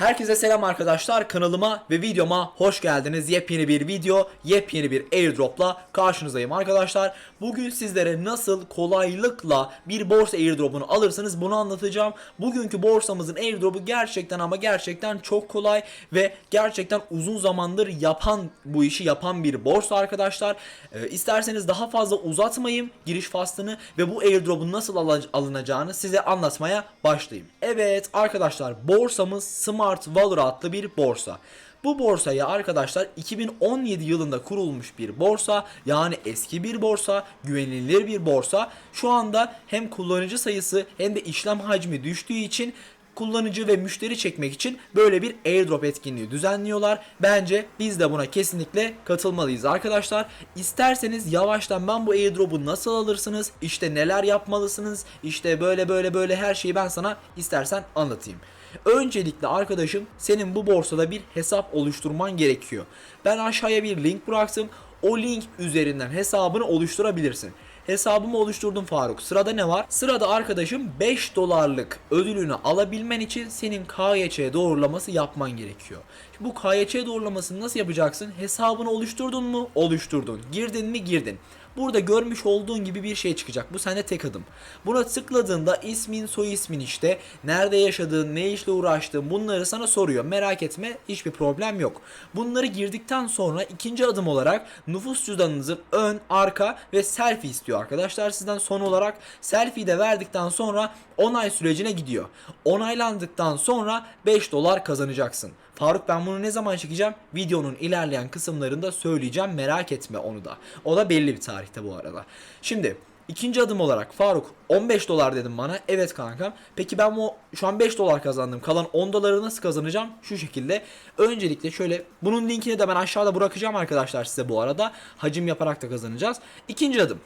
Herkese selam arkadaşlar kanalıma ve videoma hoş geldiniz. Yepyeni bir video, yepyeni bir airdropla karşınızdayım arkadaşlar. Bugün sizlere nasıl kolaylıkla bir borsa airdropunu alırsınız bunu anlatacağım. Bugünkü borsamızın airdropu gerçekten ama gerçekten çok kolay ve gerçekten uzun zamandır yapan bu işi yapan bir borsa arkadaşlar. Ee, isterseniz daha fazla uzatmayayım giriş faslını ve bu airdropun nasıl alınacağını size anlatmaya başlayayım. Evet arkadaşlar borsamız Smart Valor adlı bir borsa. Bu borsaya arkadaşlar 2017 yılında kurulmuş bir borsa yani eski bir borsa, güvenilir bir borsa. Şu anda hem kullanıcı sayısı hem de işlem hacmi düştüğü için kullanıcı ve müşteri çekmek için böyle bir airdrop etkinliği düzenliyorlar. Bence biz de buna kesinlikle katılmalıyız arkadaşlar. İsterseniz yavaştan ben bu airdrop'u nasıl alırsınız, işte neler yapmalısınız, işte böyle böyle böyle her şeyi ben sana istersen anlatayım. Öncelikle arkadaşım senin bu borsada bir hesap oluşturman gerekiyor. Ben aşağıya bir link bıraktım. O link üzerinden hesabını oluşturabilirsin. Hesabımı oluşturdum Faruk. Sırada ne var? Sırada arkadaşım 5 dolarlık ödülünü alabilmen için senin KYC doğrulaması yapman gerekiyor. Bu KYC doğrulamasını nasıl yapacaksın? Hesabını oluşturdun mu? Oluşturdun. Girdin mi? Girdin. Burada görmüş olduğun gibi bir şey çıkacak. Bu sende tek adım. Buna tıkladığında ismin, soy ismin işte, nerede yaşadığın, ne işle uğraştığın bunları sana soruyor. Merak etme, hiçbir problem yok. Bunları girdikten sonra ikinci adım olarak nüfus cüzdanınızın ön, arka ve selfie istiyor arkadaşlar. Sizden son olarak selfie de verdikten sonra onay sürecine gidiyor. Onaylandıktan sonra 5 dolar kazanacaksın. Faruk ben bunu ne zaman çekeceğim? Videonun ilerleyen kısımlarında söyleyeceğim merak etme onu da. O da belli bir tarihte bu arada. Şimdi ikinci adım olarak Faruk 15 dolar dedim bana. Evet kankam. Peki ben bu şu an 5 dolar kazandım. Kalan 10 doları nasıl kazanacağım? Şu şekilde. Öncelikle şöyle bunun linkini de ben aşağıda bırakacağım arkadaşlar size bu arada. Hacim yaparak da kazanacağız. İkinci adım.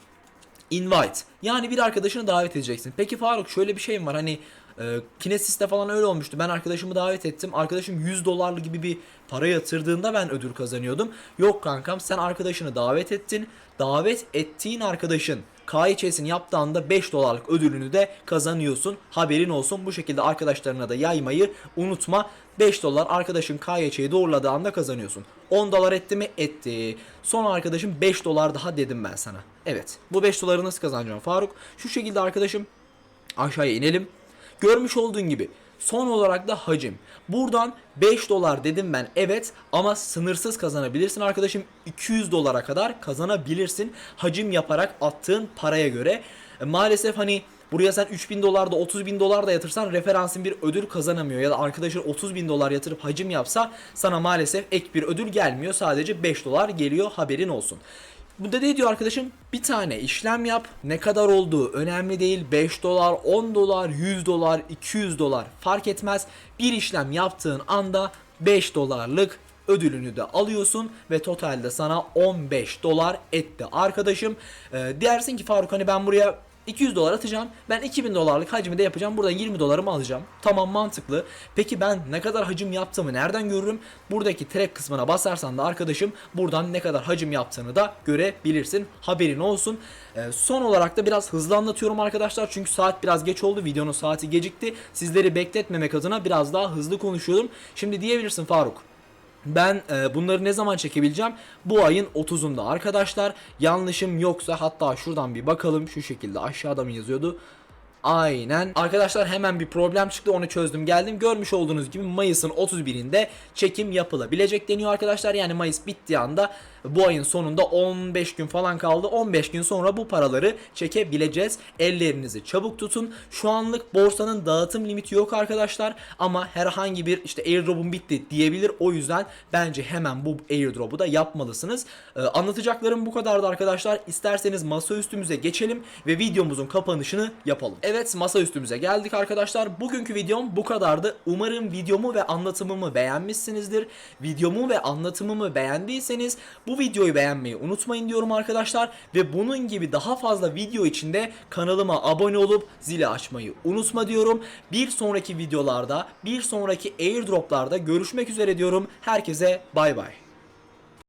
Invite. Yani bir arkadaşını davet edeceksin. Peki Faruk şöyle bir şey mi var? Hani e, Kinesis'te falan öyle olmuştu. Ben arkadaşımı davet ettim. Arkadaşım 100 dolarlı gibi bir para yatırdığında ben ödül kazanıyordum. Yok kankam sen arkadaşını davet ettin. Davet ettiğin arkadaşın KYC'sini yaptığı anda 5 dolarlık ödülünü de kazanıyorsun. Haberin olsun. Bu şekilde arkadaşlarına da yaymayı unutma. 5 dolar arkadaşın KYC'yi doğruladığı anda kazanıyorsun. 10 dolar etti mi? Etti. Son arkadaşım 5 dolar daha dedim ben sana. Evet. Bu 5 doları nasıl kazanacağım Faruk? Şu şekilde arkadaşım aşağıya inelim. Görmüş olduğun gibi son olarak da hacim. Buradan 5 dolar dedim ben evet ama sınırsız kazanabilirsin arkadaşım. 200 dolara kadar kazanabilirsin hacim yaparak attığın paraya göre. E, maalesef hani Buraya sen 3000 dolar da 30 bin dolar da yatırsan referansın bir ödül kazanamıyor. Ya da arkadaşın 30 bin dolar yatırıp hacim yapsa sana maalesef ek bir ödül gelmiyor. Sadece 5 dolar geliyor haberin olsun. Bunda ne diyor arkadaşım? Bir tane işlem yap. Ne kadar olduğu önemli değil. 5 dolar, 10 dolar, 100 dolar, 200 dolar fark etmez. Bir işlem yaptığın anda 5 dolarlık ödülünü de alıyorsun ve totalde sana 15 dolar etti arkadaşım. Ee, dersin ki Faruk hani ben buraya 200 dolar atacağım. Ben 2000 dolarlık hacmi de yapacağım. Buradan 20 dolarımı alacağım. Tamam mantıklı. Peki ben ne kadar hacim yaptığımı nereden görürüm? Buradaki track kısmına basarsan da arkadaşım buradan ne kadar hacim yaptığını da görebilirsin. Haberin olsun. Ee, son olarak da biraz hızlı anlatıyorum arkadaşlar. Çünkü saat biraz geç oldu. Videonun saati gecikti. Sizleri bekletmemek adına biraz daha hızlı konuşuyorum. Şimdi diyebilirsin Faruk. Ben e, bunları ne zaman çekebileceğim? Bu ayın 30'unda arkadaşlar. Yanlışım yoksa hatta şuradan bir bakalım. Şu şekilde aşağıda mı yazıyordu? Aynen. Arkadaşlar hemen bir problem çıktı onu çözdüm geldim. Görmüş olduğunuz gibi Mayıs'ın 31'inde çekim yapılabilecek deniyor arkadaşlar. Yani Mayıs bittiği anda bu ayın sonunda 15 gün falan kaldı. 15 gün sonra bu paraları çekebileceğiz. Ellerinizi çabuk tutun. Şu anlık borsanın dağıtım limiti yok arkadaşlar. Ama herhangi bir işte airdrop'um bitti diyebilir. O yüzden bence hemen bu airdrop'u da yapmalısınız. Ee, anlatacaklarım bu kadardı arkadaşlar. İsterseniz masa üstümüze geçelim ve videomuzun kapanışını yapalım. Evet masa üstümüze geldik arkadaşlar. Bugünkü videom bu kadardı. Umarım videomu ve anlatımımı beğenmişsinizdir. Videomu ve anlatımımı beğendiyseniz bu videoyu beğenmeyi unutmayın diyorum arkadaşlar. Ve bunun gibi daha fazla video içinde kanalıma abone olup zili açmayı unutma diyorum. Bir sonraki videolarda, bir sonraki airdroplarda görüşmek üzere diyorum. Herkese bay bay.